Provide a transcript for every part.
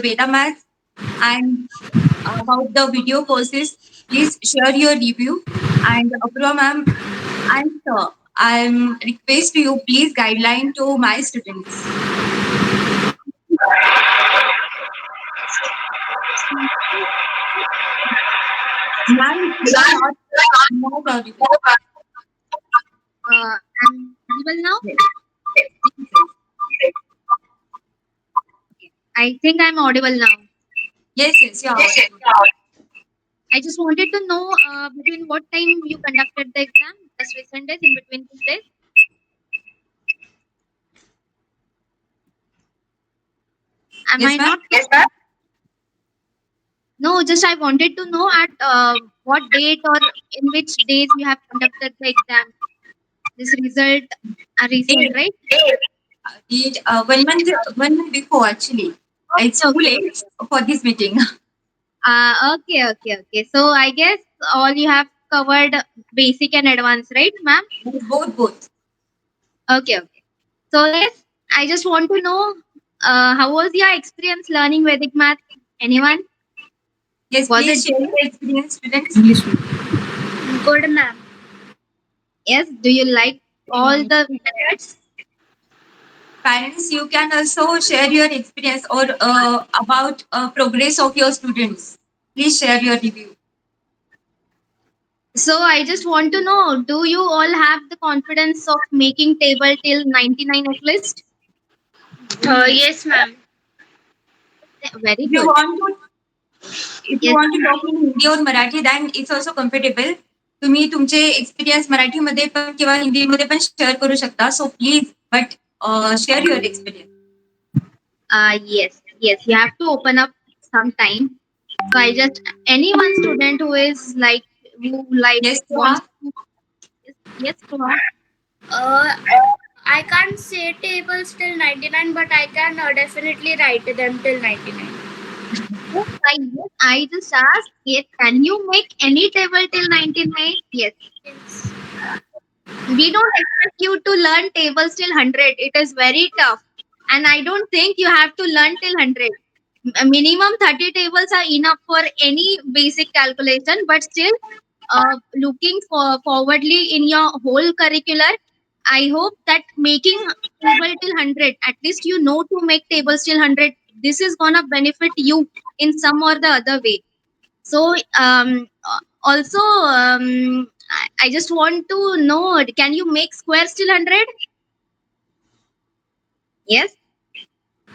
Veda Maths and about the video courses, please share your review. And Apurva ma'am and sir, I'm request you please guideline to my students. Ma'am, you not, not audible. Uh, I'm audible now. I think I'm audible now. Yes, yes, you are audible. I just wanted to know uh, between what time you conducted the exam, just recent days, in between these days. Am Yes, I not? Yes, ma'am. No, just I wanted to know at uh, what date or in which days you have conducted the exam. This result, a recent, Date. right? It, uh, one month, one month before actually. It's too late for this meeting. Uh, okay, okay, okay. So I guess all you have covered basic and advanced, right, ma'am? both, both. Okay, okay. So yes, I just want to know uh, how was your experience learning Vedic math? Anyone? Yes, Was please it- share your experience, students. English. Good, ma'am. Yes. Do you like all the methods? Parents, you can also share your experience or uh, about uh, progress of your students. Please share your review. So I just want to know: Do you all have the confidence of making table till ninety nine at least? Uh, yes, ma'am. Very If you good. want to, if you Yes. want to talk in Hindi or Marathi, then it's also comfortable. तुम्ही तुमचे experience मराठीमध्ये पण किंवा हिंदीमध्ये पण share करू शकता so please but uh, share your experience. Uh, yes, yes, you have to open up sometime. So I just anyone student who is like who like yes, wants to, yes, uh, I can't say tables till 99, but I can uh, definitely write them till 99. I, I just asked, yes, can you make any table till 99? Yes. We don't expect you to learn tables till 100. It is very tough. And I don't think you have to learn till 100. M- Minimum 30 tables are enough for any basic calculation, but still, uh, looking for forwardly in your whole curricular, I hope that making table till 100, at least you know to make tables till 100. This is gonna benefit you in some or the other way. So, um, also, um, I, just want to know can you make square still 100? Yes,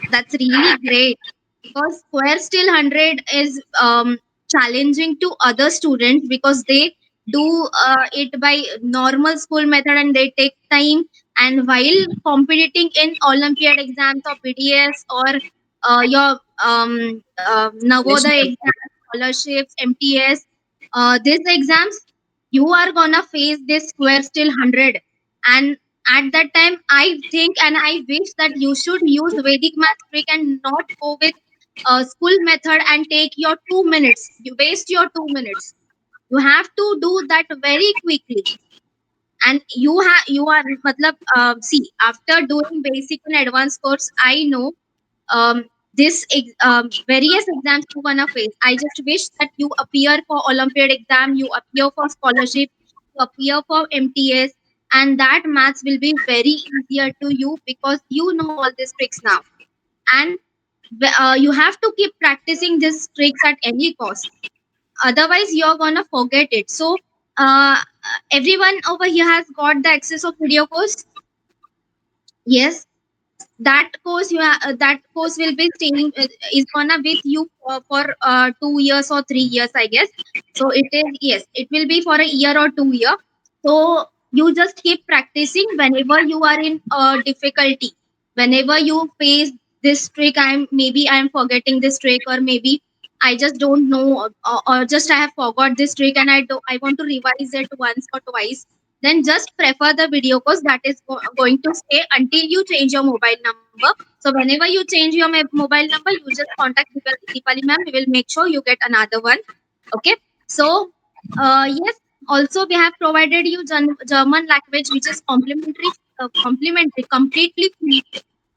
that's really great. Because square still 100 is um, challenging to other students because they do uh, it by normal school method and they take time. And while competing in olympiad exams or bds or uh, your um, uh, scholarships mts uh, these exams you are gonna face this square still 100 and at that time i think and i wish that you should use vedic math trick and not go with uh, school method and take your two minutes. You waste your two minutes. You have to do that very quickly. And you have you are matlab, uh, see after doing basic and advanced course i know um, this um, various exams you gonna face. I just wish that you appear for Olympiad exam, you appear for scholarship, you appear for MTS, and that maths will be very easier to you because you know all these tricks now, and uh, you have to keep practicing these tricks at any cost. Otherwise, you're gonna forget it. So, uh, everyone over here has got the access of video course. Yes that course you ha- uh, that course will be staying uh, is gonna with you for, for uh, two years or three years i guess. So it is yes it will be for a year or two year. So you just keep practicing whenever you are in uh, difficulty whenever you face this trick i'm maybe i'm forgetting this trick or maybe i just don't know or, or just i have forgot this trick and i do i want to revise it once or twice then just prefer the video course that is go- going to stay until you change your mobile number. So whenever you change your mobile number, you just contact Deepali ma'am. We will make sure you get another one. Okay. So uh, yes, also we have provided you Gen- German language, which is complimentary, uh, complimentary, completely free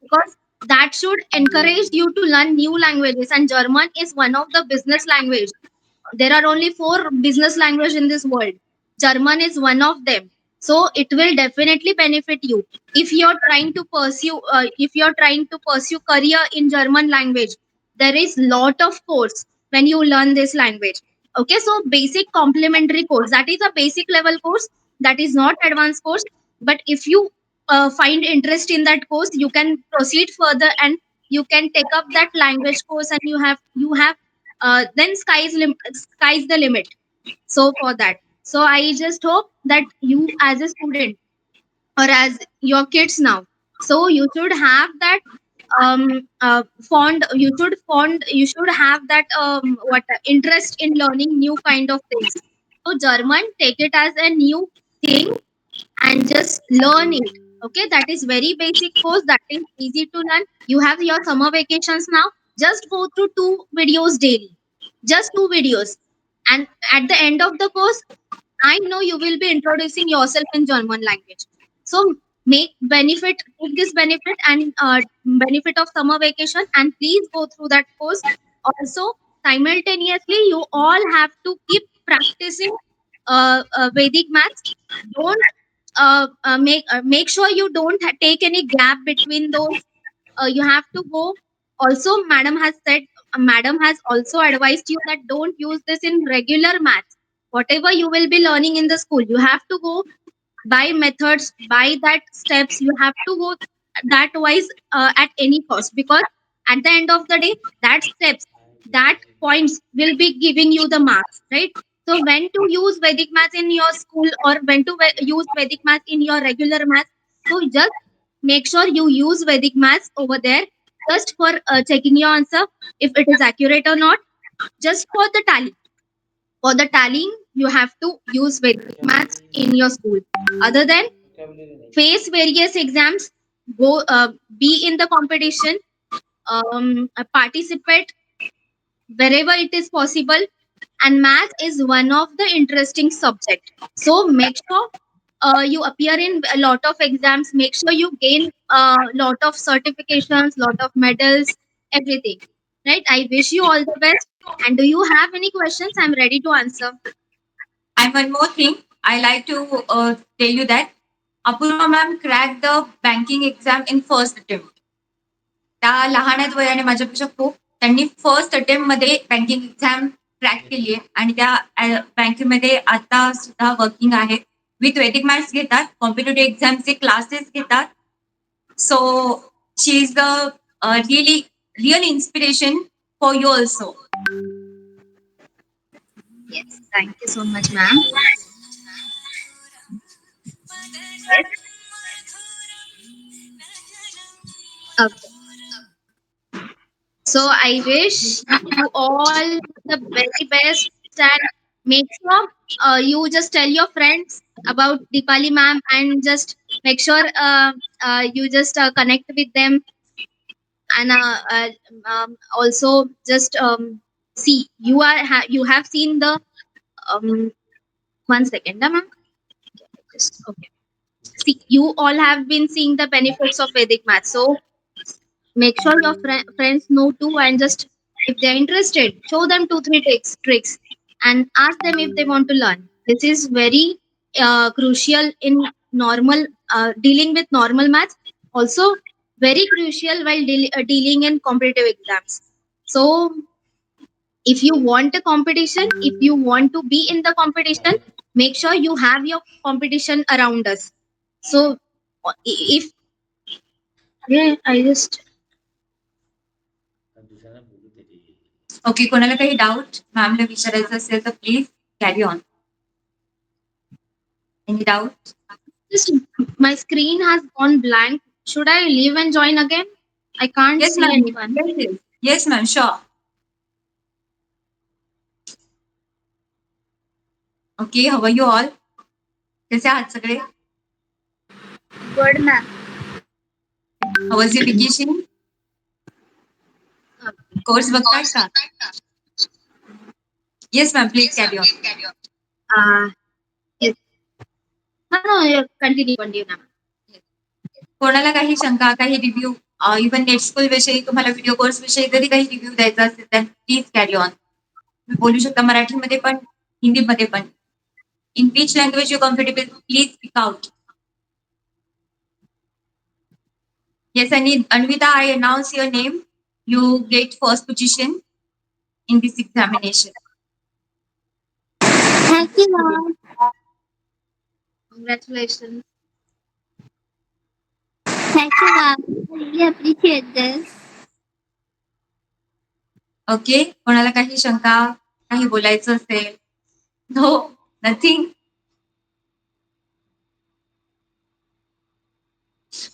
because that should encourage you to learn new languages and german is one of the business language there are only four business language in this world german is one of them so it will definitely benefit you. If you're trying to pursue uh, if you're trying to pursue career in german language there is lot of course when you learn this language. Okay so basic complementary course that is a basic level course that is not advanced course. But if you uh, find interest in that course you can proceed further and you can take up that language course and you have you have uh, then sky's lim- sky's the limit. So for that so i just hope that you as a student or as your kids now so you should have that um uh, fond you should fond you should have that um what interest in learning new kind of things. So german take it as a new thing and just learn it okay? That is very basic course that is easy to learn. You have your summer vacations now. Just go through two videos daily. Just two videos and at the end of the course I know you will be introducing yourself in German language. So make benefit, take this benefit and uh, benefit of summer vacation, and please go through that course. Also, simultaneously, you all have to keep practicing uh, uh, Vedic maths. Don't uh, uh, make uh, make sure you don't take any gap between those. You have to go. Also, madam has said, madam has also advised you that don't use this in regular maths whatever you will be learning in the school you have to go by methods by that steps you have to go that wise uh, at any cost because at the end of the day that steps that points will be giving you the marks right so when to use vedic math in your school or when to use vedic math in your regular math. so just make sure you use vedic math over there just for uh, checking your answer if it is accurate or not. Just for the tally. For the tallying you have to use Vedic maths in your school. Other than face various exams go uh, be in the competition um, uh, participate wherever it is possible. And math is one of the interesting subject. So make sure uh, you appear in a lot of exams make sure you gain a lot of certifications lot of medals everything right i wish you all the best and do you have any questions i'm ready to answer And one more thing, I like to uh, tell you that Apurva ma'am cracked the banking exam in first attempt. त्या लहान आहेत वयाने माझ्यापेक्षा खूप त्यांनी first attempt मध्ये banking exam crack केली आहे आणि त्या बँकेमध्ये आता सुद्धा वर्किंग आहेत विथ वेदिक मॅथ्स घेतात कॉम्पिटेटिव्ह एक्झामचे क्लासेस घेतात so she is the really real inspiration for you also Yes, thank you so much, ma'am. Okay. So I wish you all the very best and make sure uh, you just tell your friends about Deepali ma'am and just make sure uh, uh, you just uh, connect with them and uh, uh, um, also just um, see you are ha- you have seen the um, one second, ma'am. Just okay. See, you all have been seeing the benefits of Vedic math. So make sure your fri- friends know too, and just if they're interested, show them two three tricks tricks, and ask them if they want to learn. This is very uh, crucial in normal uh, dealing with normal maths. Also, very crucial while deal- uh, dealing in competitive exams. So if you want a competition if you want to be in the competition make sure you have your competition around us so if yeah i just okay कोणाला काही doubt मॅमला विचारायचं असेल तर please carry on any doubt just my screen has gone blank should i leave and join again i can't yes see anyone ma'am yes ma'am sure okay how you all कसे आहात सगळे good ma'am how is education course बघताय का? Yes ma'am please carry on continue continue now कोणाला काही शंका काही review even net school विषयी तुम्हाला व्हिडिओ कोर्स विषयी जरी काही रिव्ह्यू द्यायचा असेल तर प्लीज कॅरी ऑन तुम्ही बोलू शकता मराठीमध्ये पण हिंदीमध्ये पण. In which language you comfortable please speak out Yes, and Anvita, I announce your name. You get first position in this examination. Thank you, ma'am. Congratulations. Thank you, ma'am. I really appreciate this. Okay कोणाला काही शंका काही बोलायचं असेल no nothing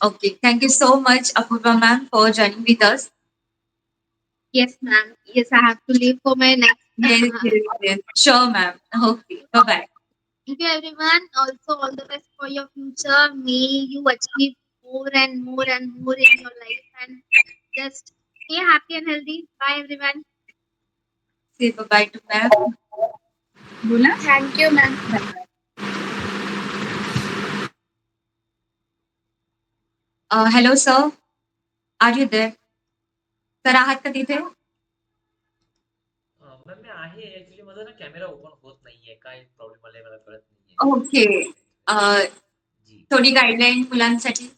okay thank you so much Apurva ma'am for joining with us Yes, ma'am. Yes, I have to leave for my next. Yes, uh, yes, yes. Sure, ma'am. Okay. Bye bye. Thank you, everyone. Also, all the best for your future. May you achieve more and more and more in your life and just stay happy and healthy. Bye, everyone. Say bye bye to ma'am. बोला Thank you, ma'am. Uh, hello, sir. Are you there? Sir आहात का तिथे? मी आहे. Actually माझा ना camera open होत नाहीये. काय प्रॉब्लेम आलाय मला कळत नाहीये. ओके जी. थोडी गाईडलाईन मुलांसाठी?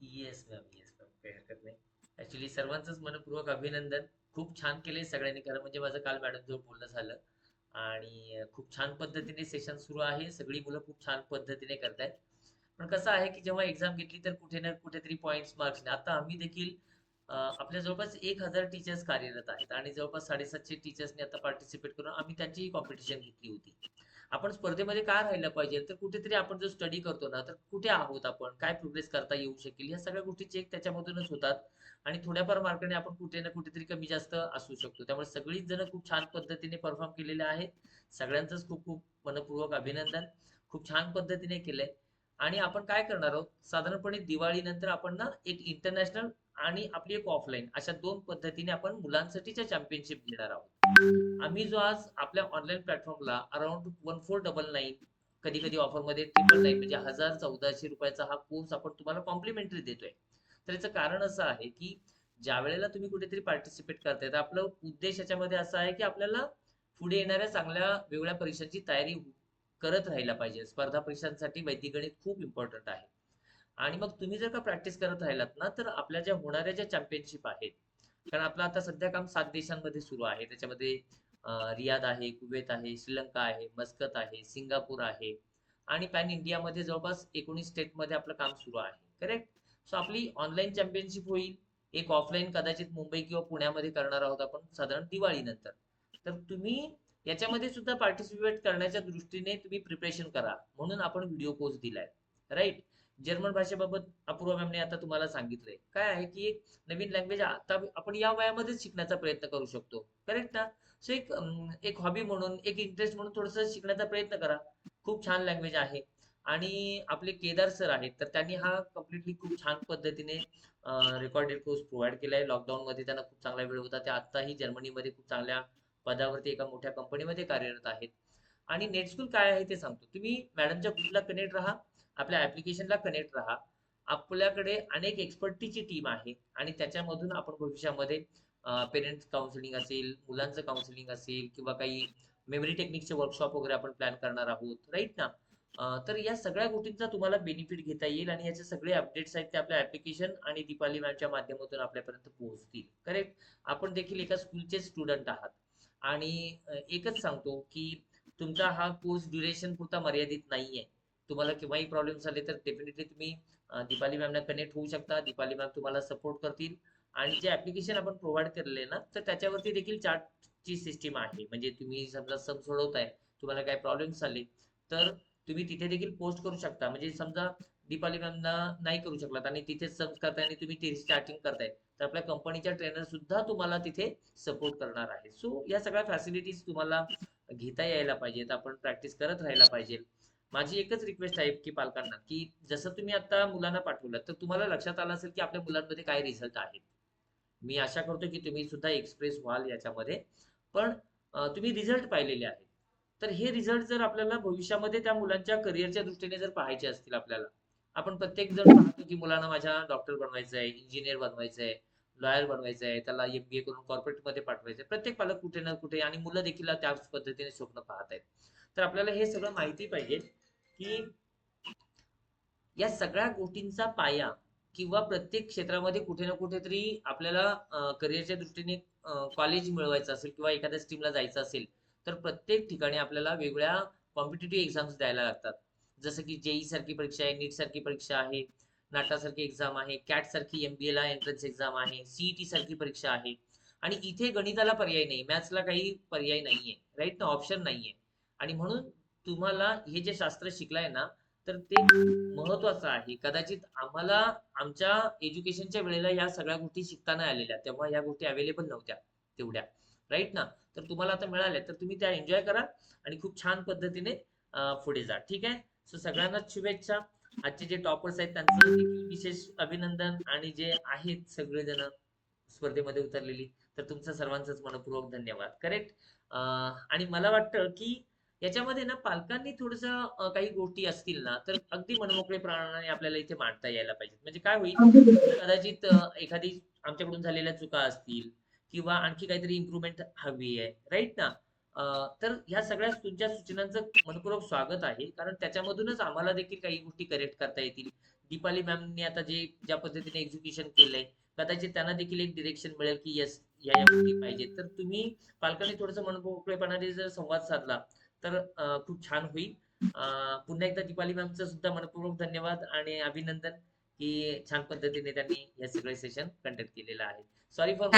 येस मॅम येस मॅम काही हरकत नाही. ऍक्च्युली सर्वांचंच मनपूर्वक अभिनंदन. खूप छान केले सगळ्यांनी खरं म्हणजे माझं काल मॅडम जवळ बोलणं झालं. आणि खूप छान पद्धतीने सेशन सुरू आहे. सगळी मुलं खूप छान पद्धतीने करतायत. पण कसं आहे की जेव्हा एक्झाम घेतली तर कुठे ना कुठेतरी पॉईंट्स मार्क्स आता आम्ही देखील आपल्या जवळपास एक हजार टीचर्स कार्यरत आहेत आणि जवळपास साडेसातशे टीचर्सनी आता पार्टिसिपेट करून आम्ही त्यांची कॉम्पिटिशन घेतली होती. आपण स्पर्धेमध्ये काय राहिलं पाहिजे? तर कुठेतरी आपण जो स्टडी करतो ना तर कुठे आहोत आपण? काय प्रोग्रेस करता येऊ शकेल? या सगळ्या गोष्टी चेक त्याच्यामधूनच होतात आणि थोड्याफार मार्काने आपण कुठे ना कुठेतरी कमी जास्त असू शकतो. त्यामुळे सगळीच जण खूप छान पद्धतीने परफॉर्म केलेले आहेत. सगळ्यांचंच खूप खूप मनपूर्वक अभिनंदन. खूप छान पद्धतीने केलंय. आणि आपण काय करणार आहोत? साधारणपणे दिवाळीनंतर आपण ना एक इंटरनॅशनल आणि आपली एक ऑफलाईन अशा दोन पद्धतीने आपण मुलांसाठीच्या चॅम्पियनशिप घेणार आहोत. आम्ही जो आज आपल्या ऑनलाईन प्लॅटफॉर्मला around one four double nine कधी कधी ऑफरमध्ये ट्रिपल नाईन म्हणजे हजार चौदाशे रुपयाचा हा कोर्स आपण तुम्हाला कॉम्प्लिमेंटरी देतोय. तर याचं कारण असं आहे की ज्या वेळेला तुम्ही कुठेतरी पार्टिसिपेट करताय तर आपलं उद्देश याच्यामध्ये असा आहे की आपल्याला पुढे येणाऱ्या चांगल्या वेगवेगळ्या परीक्षांची तयारी करत राहायला पाहिजे. स्पर्धा परीक्षांसाठी वैदिक गणित खूप इम्पॉर्टंट आहे. आणि मग तुम्ही जर का प्रॅक्टिस करत राहिलात ना तर आपल्या ज्या होणाऱ्या ज्या चॅम्पियनशिप आहेत कारण आपलं आता सध्या काम सात देशांमध्ये सुरू आहे. त्याच्यामध्ये रियाद आहे कुवेत आहे श्रीलंका आहे मस्कत आहे सिंगापूर आहे आणि पॅन इंडियामध्ये जवळपास एकोणीस स्टेटमध्ये आपलं काम सुरू आहे. करेक्ट सो आपली ऑनलाईन चॅम्पियनशिप होईल. एक ऑफलाईन कदाचित मुंबई किंवा पुण्यामध्ये करणार आहोत आपण साधारण दिवाळीनंतर. तर तुम्ही याच्यामध्ये सुद्धा पार्टिसिपेट करण्याच्या दृष्टीने तुम्ही प्रिपरेशन करा. म्हणून आपण व्हिडिओ कोर्स दिलाय. राईट जर्मन भाषेबाबत अपूर्वा मॅमने आता तुम्हाला सांगितलंय. काय आहे की एक नवीन लँग्वेज आता आपण या वयामध्येच शिकण्याचा प्रयत्न करू शकतो. करेक्ट ना? सो एक एक हॉबी म्हणून एक इंटरेस्ट म्हणून थोडस शिकण्याचा प्रयत्न करा. खूप छान लँग्वेज आहे. आणि आपले केदार सर आहेत तर त्यांनी हा कम्प्लिटली खूप छान पद्धतीने रेकॉर्डेड कोर्स प्रोव्हाइड केला आहे लॉकडाऊन मध्ये त्यांना खूप चांगला वेळ होता. ते आताही जर्मनीमध्ये खूप चांगल्या पदावरती एका मोठ्या कंपनीमध्ये कार्यरत आहेत. आणि नेट स्कूल काय आहे ते सांगतो. तुम्ही मॅडमच्या ग्रुपला कनेक्ट राहा. आपल्या ऍप्लिकेशनला कनेक्ट राहा. आपल्याकडे अनेक एक्सपर्टीची टीम आहे आणि त्याच्यामधून आपण भविष्यामध्ये पेरेंट्स काउन्सिलिंग असेल मुलांचं काउन्सिलिंग असेल किंवा काही मेमरी टेक्निकचे वर्कशॉप वगैरे आपण प्लॅन करणार आहोत राईट ना? तर या सगळ्या गोष्टींचा तुम्हाला बेनिफिट घेता येईल आणि याचे सगळे अपडेट्स आहेत ते आपल्या ऍप्लिकेशन आणि दीपाली मॅमच्या माध्यमातून आपल्यापर्यंत पोहोचतील. करेक्ट आपण देखील एका स्कूलचे स्टुडंट आहात. आणि एकच सांगतो की तुमचा हा कोर्स ड्युरेशन पुरता मर्यादित नाहीये. तुम्हाला केव्हाही प्रॉब्लेम झाले तर डेफिनेटली तुम्ही दीपाली मॅमला कनेक्ट होऊ शकता. दीपाली मॅम तुम्हाला सपोर्ट करतील. आणि जे ऍप्लिकेशन आपण प्रोव्हाइड केलेले ना तर त्याच्यावरती देखील चार्टची सिस्टीम आहे. म्हणजे तुम्ही समजा सम सोडवताय तुम्हाला काय प्रॉब्लेम्स आले तर तुम्ही तिथे देखील पोस्ट करू शकता. म्हणजे समजा दीपाली मॅमना नाही करू शकलात आणि तिथे सम करताय आणि तुम्ही ते स्टार्टिंग करताय तर आपल्या कंपनीच्या ट्रेनर सुद्धा तुम्हाला तिथे सपोर्ट करणार आहे. सो या सगळ्या फॅसिलिटीज तुम्हाला घेता यायला पाहिजेत. आपण प्रॅक्टिस करत राहायला पाहिजे माझी एकच रिक्वेस्ट आहे की पालकांना की जसं तुम्ही आता मुलांना पाठवलं तर तुम्हाला लक्षात आलं असेल की आपल्या मुलांमध्ये काय रिझल्ट आहेत. मी आशा करतो की तुम्ही सुद्धा एक्सप्रेस व्हाल याच्यामध्ये. पण तुम्ही रिझल्ट पाहिलेले आहेत. तर हे रिझल्ट जर आपल्याला भविष्यामध्ये त्या मुलांच्या करिअरच्या दृष्टीने जर पाहायचे असतील आपल्याला आपण प्रत्येक जण पाहतो की मुलांना माझ्या डॉक्टर बनवायचं आहे इंजिनियर बनवायचं आहे लॉयर बनवायचं आहे त्याला एमबीए करून कॉर्पोरेटमध्ये पाठवायचं आहे. प्रत्येक पालक कुठे ना कुठे आणि मुलं देखील त्याच पद्धतीने स्वप्न पाहत आहेत. तर आपल्याला हे सगळं माहिती पाहिजे. की या सगळ्या गोष्टींचा पाया किंवा प्रत्येक क्षेत्रामध्ये कुठे ना कुठेतरी आपल्याला करिअरच्या दृष्टीने कॉलेज मिळवायचं असेल किंवा एखाद्या स्ट्रीमला जायचं असेल तर प्रत्येक ठिकाणी आपल्याला वेगळ्या कॉम्पिटेटिव्ह एक्झाम्स द्यायला लागतात. जसं की जेई सारखी परीक्षा आहे नीट सारखी परीक्षा आहे नाटासारखी एक्झाम आहे कॅट सारखी एमबीए ला एंट्रन्स एक्झाम आहे सीईटी सारखी परीक्षा आहे. आणि इथे गणिताला पर्याय नाही मॅथ्सला काही पर्याय नाहीये राईट ना ऑप्शन नाहीये. आणि म्हणून तुम्हाला हे जे शास्त्र शिकलाय ना तर ते महत्वाचं आहे. कदाचित आम्हाला आमच्या एज्युकेशनच्या वेळेला या सगळ्या गोष्टी शिकता नाही आलेल्या. तेव्हा या गोष्टी अवेलेबल नव्हत्या तेवढ्या. राईट ना? तर तुम्हाला आता मिळाल्या तर तुम्ही त्या एन्जॉय करा आणि खूप छान पद्धतीने पुढे जा. ठीक आहे? सो सगळ्यांनाच शुभेच्छा. आजचे जे टॉपर्स आहेत त्यांचं विशेष अभिनंदन आणि जे आहेत सगळेजण स्पर्धेमध्ये उतरलेली तर तुमचा सर्वांचाच मनपूर्वक धन्यवाद. करेक्ट आणि मला वाटतं की याच्यामध्ये ना पालकांनी थोडस काही गोष्टी असतील ना तर अगदी मनमोकळेपणाने आपल्याला इथे मांडता यायला पाहिजेत. म्हणजे काय होईल? कदाचित एखादी आमच्याकडून झालेल्या चुका असतील किंवा आणखी काहीतरी इम्प्रुव्हमेंट हवी आहे राईट ना? तर ह्या सगळ्या तुमच्या सूचनांचं मनपूर्वक स्वागत आहे. कारण त्याच्यामधूनच आम्हाला देखील काही गोष्टी करेक्ट करता येतील. दीपाली मॅमनी आता जे ज्या पद्धतीने एक्झिक्युशन केलंय कदाचित त्यांना देखील एक डिरेक्शन मिळेल की येस या या गोष्टी पाहिजेत. तर तुम्ही पालकांनी थोडस मनमोकळेपणाने जर संवाद साधला तर खूप छान होईल. पुन्हा एकदा दीपाली मॅमचं सुद्धा मनपूर्वक धन्यवाद आणि अभिनंदन की छान पद्धतीने त्यांनी हे सगळे सेशन कंडक्ट केलेलं आहे. Sorry for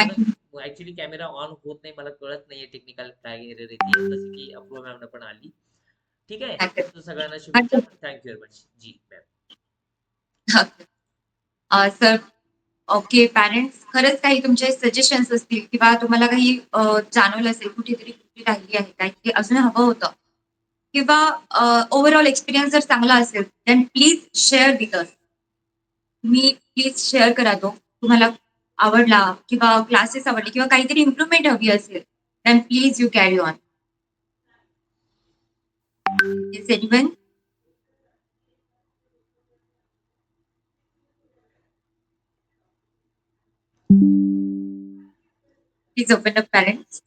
actually camera on होत नाही मला कळत नाहीये टेक्निकल काय येते जसं की अप्रूव्ह मॅम पण आली. ठीक आहे? सगळ्यांना शुभेच्छा. Thank you very much ji ma'am sir okay parents खरंच काही तुमचे सजेशन्स असतील किंवा तुम्हाला काही जाणवलं असेल कुठेतरी कुठे राहिली आहे काही अजून हवं होतं. किंवा ओव्हरऑल एक्सपिरियन्स जर चांगला असेल then please share with us तुम्ही प्लीज शेअर करा तो. तुम्हाला आवडला किंवा क्लासेस आवडले किंवा काहीतरी इम्प्रुव्हमेंट हवी असेल then please you carry on is anyone Please open up, parents.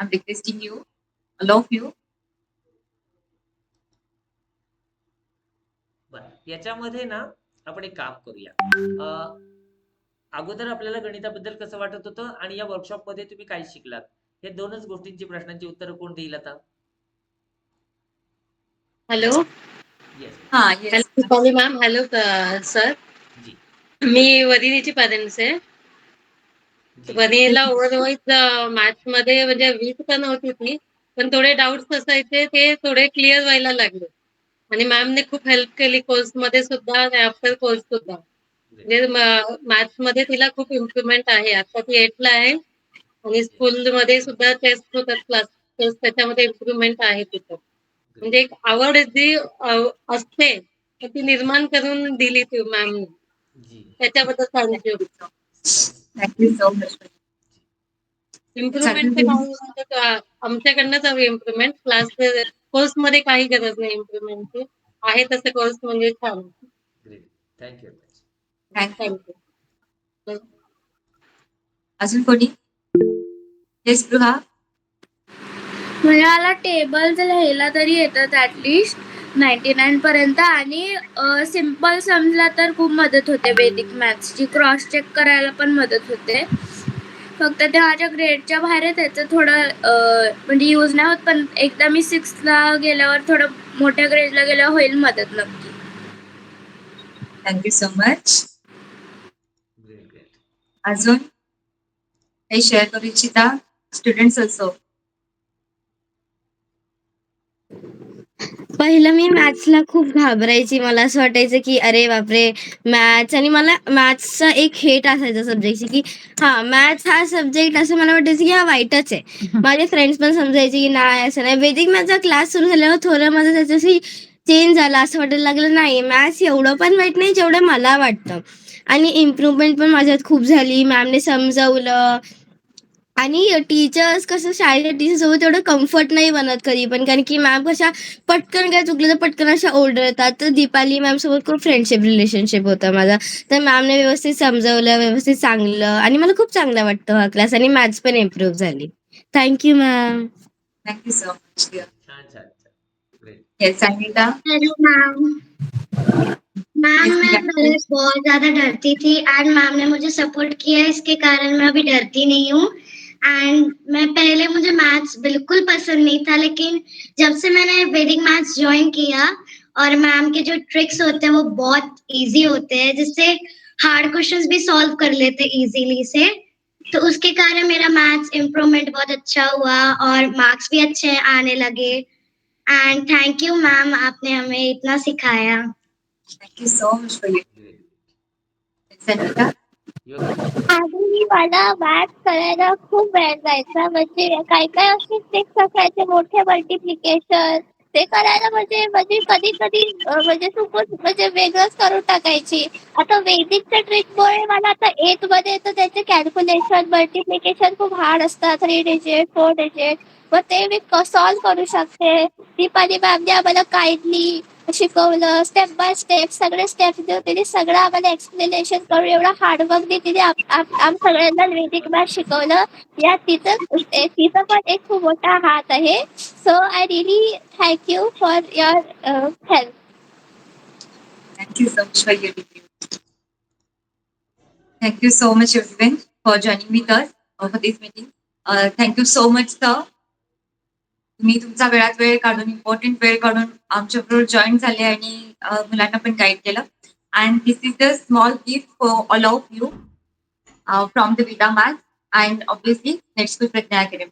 I'm requesting you, all of you. बरं याच्यामध्ये ना आपण एक काम करूया. अं, अगोदर आपल्याला गणिताबद्दल कसं वाटत होतं आणि या वर्कशॉपमध्ये तुम्ही काय शिकलात? हे दोनच गोष्टींची प्रश्नांची उत्तर कोण देईल आता? हॅलो येस हा hello yes ma'am hello sir ji. मी वदिनीची पॅरेंट्स आहे जी वदिनीला ओव्हरवाईज मॅथ्समध्ये म्हणजे वीक तर नव्हती ती पण थोडे डाऊट्स असायचे ते थोडे क्लिअर व्हायला लागले. आणि मॅमने खूप हेल्प केली कोर्समध्ये सुद्धा आणि आफ्टर कोर्स सुद्धा. म्हणजे मॅथ्समध्ये तिला खूप इम्प्रुव्हमेंट आहे. आता ती एटला आहे आणि स्कूल मध्ये सुद्धा टेस्ट होतात क्लास टेस्ट त्याच्यामध्ये इम्प्रुव्हमेंट आहे तिथं म्हणजे एक आवड जी असते ती निर्माण करून दिली ती मॅम जी. त्याच्याबद्दल thank you thank you so much improvement आमच्याकडनंच हवी इम्प्रुव्हमेंट क्लास कोर्समध्ये काही गरज नाही इम्प्रुव्हमेंटची आहे तसं कोर्स म्हणजे छान. ग्रेट थँक्यू थँक्यू अजून कोणी? मला टेबल लिहायला तरी येतात ऍटलिस्ट नाईन्टी नाईन पर्यंत. आणि सिंपल समजला तर खूप मदत होते वेदिक मॅथ्सची क्रॉस चेक करायला पण मदत होते. फक्त ते माझ्या ग्रेडच्या बाहेर आहे त्याचं थोडं म्हणजे यूज नाही होत पण एकदा मी सिक्सला गेल्यावर थोडं मोठ्या ग्रेडला गेल्यावर होईल मदत नक्की. थँक्यू सो मच अजून काही शेअर करू इच्छिता? स्टुडंट्स ऑल्सो पहिलं मी मॅथ्सला खूप घाबरायची. मला असं वाटायचं की अरे बापरे मॅथ्स. आणि मला मॅथ्सचा एक हेट असायचा सब्जेक्टची की हा मॅथ्स हा सब्जेक्ट असं मला वाटायचं की हा वाईटच आहे. माझे फ्रेंड्स पण समजायचे की नाही असं नाही. वैदिक मॅथचा क्लास सुरू झाल्यावर थोडं माझं त्याच्याशी चेंज झाला. असं वाटायला लागलं नाही मॅथ्स एवढं पण वाईट नाही जेवढं मला वाटतं. आणि इम्प्रूव्हमेंट पण माझ्यात खूप झाली. मॅमने समजावलं. आणि टीचर्स कसं शाळेच्या टीचर सोबत एवढं कम्फर्ट नाही बनत कधी पण. कारण की मॅम कशा पटकन काय चुकलं तर पटकन अशा ओरडत येतात. तर दीपाली मॅम सोबत खूप फ्रेंडशिप रिलेशनशिप होतं माझा. तर मॅमने व्यवस्थित समजवलं व्यवस्थित सांगलं आणि मला खूप चांगला वाटतं हा क्लास आणि मॅथ्स पण इम्प्रूव्ह झाली. Thank you ma'am thank you so much छान छान छान. Great yes Anita hello ma'am मैं. पहले बहुत ज्यादा डरती थी एंड मैम ने मुझे सपोर्ट किया इसके कारण मैं अभी डरती नहीं हूँ। एंड मैं पहले मुझे मैथ्स बिल्कुल पसंद नहीं था लेकिन जब से मैंने वैदिक मैथ्स ज्वाइन किया और मैम के जो ट्रिक्स होते हैं वो बहुत इजी होते हैं जिससे हार्ड क्वेश्चंस भी सॉल्व कर लेते इजीली से। तो उसके कारण मेरा मैथ्स इम्प्रूवमेंट बहुत अच्छा हुआ और मार्क्स भी अच्छे आने लगे। एंड थैंक यू मैम आपने हमें इतना सिखाया। Thank you so much for you great Anita आधी मला मॅथ करायला खूप वेळ जायचा. म्हणजे काही काही असे ट्रिक्स असायचे मोठे मल्टिप्लिकेशन ते करायला म्हणजे म्हणजे कधी कधी म्हणजे चुकून म्हणजे वेगळंच करून टाकायची. आता वेदिकच्या ट्रिकमुळे मला आता एटमध्ये तर त्याचे कॅल्क्युलेशन मल्टिप्लिकेशन खूप हार्ड असतात. थ्री डिजिट फोर डिजिट मग ते मी सॉल्व्ह करू शकते. दीपाली मॅमने आम्हाला काइंडली शिकवलं स्टेप बाय स्टेप सगळे स्टेप देऊन तिने सगळं आम्हाला एक्सप्लेनेशन करून एवढं हार्डवर्क तिने आम सगळ्यांना वेदिक मॅथ शिकवलं. या तिथं तिथं पण एक खूप मोठा हात आहे. So I really thank you for your help Thank you so much for your so much you so much, everyone, for joining with us uh, for this meeting. Uh, तुम्ही तुमचा वेळात वेळ काढून इम्पॉर्टंट वेळ काढून आमच्याबरोबर जॉईन झाले आणि मुलांना पण गाईड केलं. And this is the small gift for all of you from the Vita math and obviously net school Pragya academy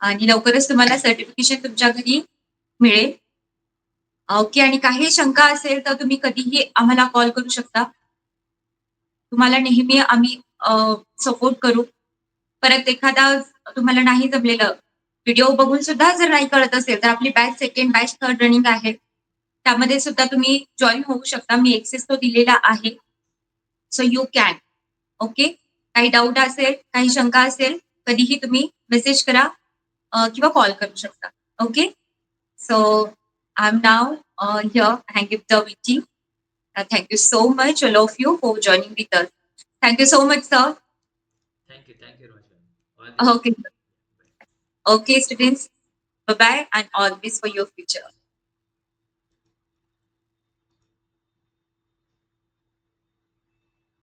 आणि लवकरच तुम्हाला सर्टिफिकेशन तुमच्या घरी मिळेल. ओके आणि काही शंका असेल तर तुम्ही कधीही आम्हाला कॉल करू शकता. तुम्हाला नेहमी आम्ही सपोर्ट करू. परत एखादा तुम्हाला नाही जमलेलं व्हिडिओ बघून सुद्धा जर नाही कळत असेल तर आपली batch second batch third running आहे. त्यामध्ये सुद्धा तुम्ही जॉईन होऊ शकता. मी एक्सेस तो दिलेला आहे. सो यू कॅन ओके काही डाऊट असेल काही शंका असेल कधीही तुम्ही मेसेज करा किंवा कॉल करू शकता. Okay so I am now here hang the meeting thank you so much all of you for joining with us thank you so much sir thank you thank you Roshan Okay. Students. Bye bye and this for your future.